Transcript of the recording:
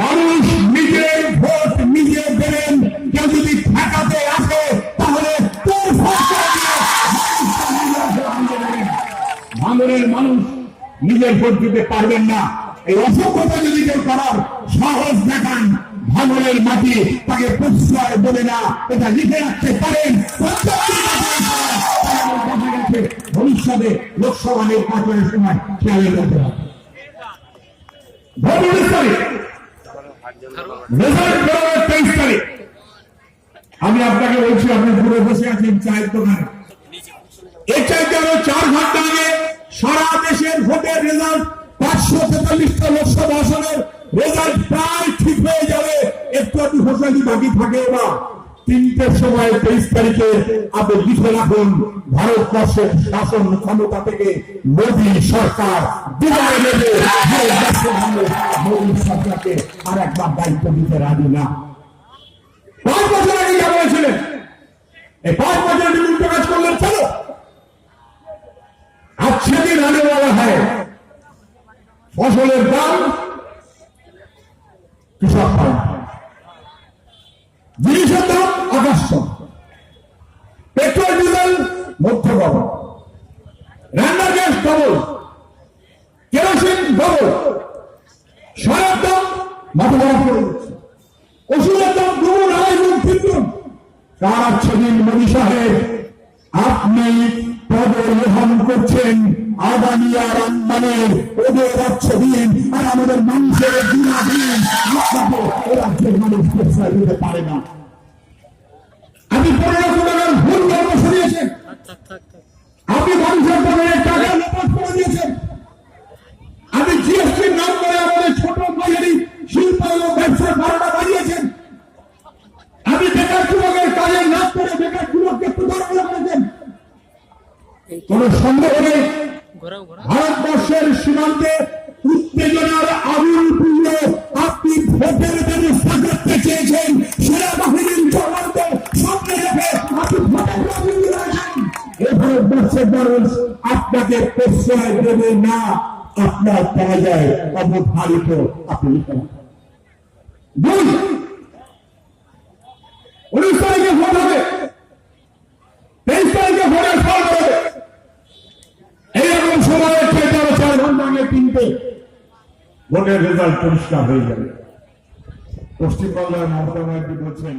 মানুষ নিজের ভোট নিজে দেবেন। কেউ যদি ঠেকাতে আসে, তাহলে। ভাঙনের মানুষ নিজের ভোট দিতে পারবেন না। এই অসভ্যতা যদি কেউ করার সাহস দেখান, ভাঙনের মাটি তাকে প্রশ্রয় দেবে না, এটা লিখে রাখতে পারেন। ভবিষ্যতে লোকসভা নির্বাচনের সময় খেয়ালের মধ্যে রাখবে আমি আপনাকে বলছি, আপনি পুরো বসে আছেন, চায়ের দোকানে। এর চাইতে আরও চার ঘণ্টা আগে সারা দেশের ভোটের রেজাল্ট পাঁচশো তেতাল্লিশটা লোকসভা আসনের রেজাল্ট প্রায় ঠিক হয়ে যাবে। একটু ঘোষণা বাকি থাকে না তিনটের সময় তেইশ তারিখে আপনি লিখে রাখুন, ভারতবর্ষের শাসন ক্ষমতা থেকে মোদী সরকার বিদায় নেবে। মোদী সরকারকে আর একবার দায়িত্ব দিতে রাজি না। পাঁচ বছর আগে যা বলেছিলেন এই পাঁচ কাজ করলেন, চলো। আজ সেদিন বলা হয়, ফসলের দাম কৃষক পায় ছোঁয়া। পেট্রোল, ডিজেল, মধ্য ডবল রান্নার গ্যাস ডবল কেরোসিন ডবল সারের দাম মাথা খারাপ করে দিচ্ছে। ওষুধের দাম দুগুণ আড়াই গুণ তিন গুণ কার আছে মোদী সাহেব। আপনি পদগ্রহণ করছেন আদানি আর আম্বানের ওদের রাজ্য দিন। আর আমাদের মানুষের দিনা আপনাকে রাজ্যের মানুষ প্রশ্রয় দিতে পারে না। কোন সন্দেহ নেই। ভারতবর্ষের সীমান্তে উত্তেজনার আগুন পুড়ল আপনি ভোটের ব্যবস্থা করতে চেয়েছেন সেনাবাহিনীর জওয়ানদের সামনে রেখে আপনি ভোটের দিয়েছেন এ ভারতবর্ষের মানুষ আপনাকে প্রশ্রয় দেবে না আপনার পরাজয় অবধারিত আপনি দুই মিনিটে ভোটের রেজাল্ট পরিষ্কার হয়ে যাবে। পশ্চিমবাংলার মমতা ব্যানার্জি বলছেন